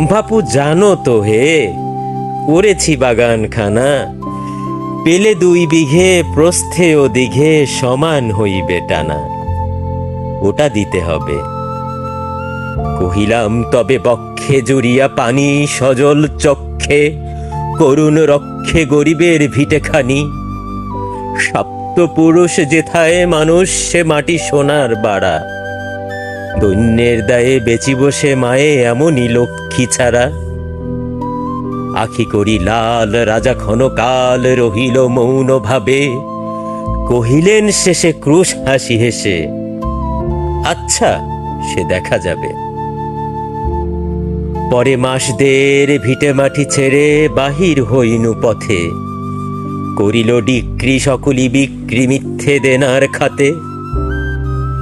বাপু, জানো তো হে, করেছি বাগানখানা। পেলে দুই বিঘে, প্রস্থে ও দিঘে সমান হইবে টানা। ওটা দিতে হবে। কহিলাম, তবে বক্ষে জুড়িয়া পানি সজল চক্ষে, করুণ রক্ষে গরিবের ভিটেখানি। সপ্ত পুরুষ যেথায় মানুষ, সে মাটি সোনার বাড়া। দৈন্যের দায়ে বেচি বসে মায়ে এমনই লক্ষ্মী ছাড়া। আখি করি লাল রাজা ক্ষণকাল রহিল মৌন ভাবে কহিলেন, শেষে ক্রুশ হাসি হেসে। আচ্ছা সে দেখা যাবে। পরে মাস দের ভিটে মাটি ছেড়ে বাহির হইনু পথে। করিল ডিক্রি সকলি বিক্রি মিথ্যে দেনার খাতে।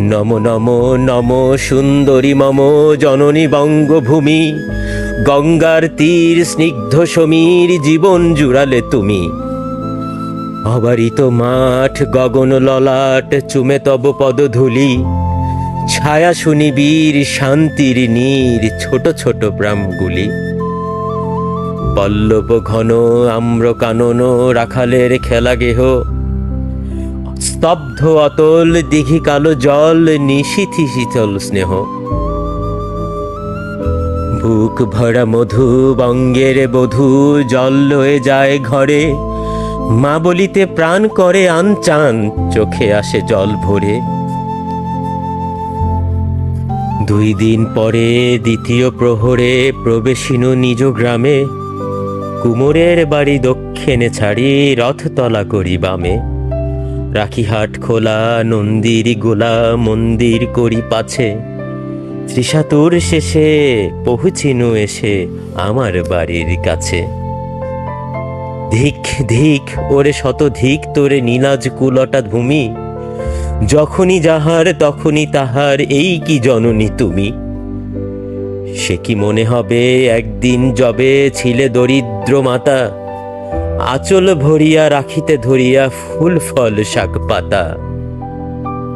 নম নম নম সুন্দরী মম জননী বঙ্গভূমি। গঙ্গার তীর স্নিগ্ধ সমীর জীবন জুড়ালে তুমি। অবারিত মাঠ, গগন ললাট, চুমে তব পদধূলি ছায়া শুনিবীর শান্তির নীর, ছোট ছোট প্রামগুলি। পল্লব ঘন আম্র কানন রাখালের খেলা গেহ স্তব্ধ অতল, দিঘি কালো জল, নিশীথি শীতল স্নেহ। বুক ভরা মধু, বঙ্গের বধূ, জল লয়ে যায় ঘরে। মা বলিতে প্রাণ করে আনচান, চোখে আসে জল ভরে। দুই দিন পরে দ্বিতীয় প্রহরে প্রবেশিনু নিজ গ্রামে। কুমোরের বাড়ি দক্ষিণে ছাড়ি, রথতলা করি বামে। রাখিহাট খোলা নন্দির গোলা মন্দির করি পাছে। ত্রিশাতুর শেষে পৌঁছিনু এসে আমার বাড়ির কাছে। ধিক ধিক, ওরে শত ধিক, তোরে নীলাজ কুলটা ভূমি যখনই যাহার, তখনই তাহার, এই কি জননী তুমি? সে কি মনে হবে, একদিন যবে ছিলে দরিদ্র মাতা? আচল ভরিয়া রাখিতে ধরিয়া ফুল, ফল, শাক, পাতা।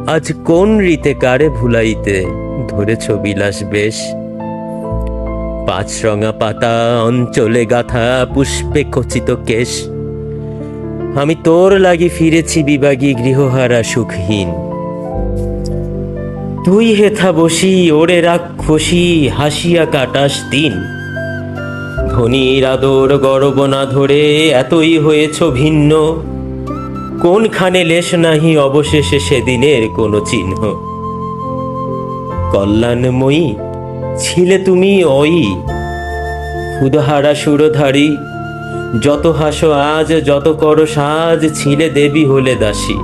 আজ কোন রীতে কারে ভুলাইতে ধরেছ বিলাস বেশ? পাঁচ রঙা পাতা, অঞ্চলে গাথা, পুষ্পে খচিত কেশ। আমি তোর লাগি ফিরেছি বিভাগী গৃহহারা সুখহীন। তুই হেথা বসি, ওরে রাক্ষসী, হাসিয়া কাটাস দিন। ধনির আদর গরব না ধরে এতই হয়েছ ভিন্ন। কোনখানে লেশ নাহি অবশেষে সেদিনের কোনো চিহ্ন। কল্যাণময়ী, ছিলে তুমি ওই ক্ষুদহারা সুরধারী, যত হাসো আজ, যত করো সাজ, ছিলে দেবী হলে দাসী।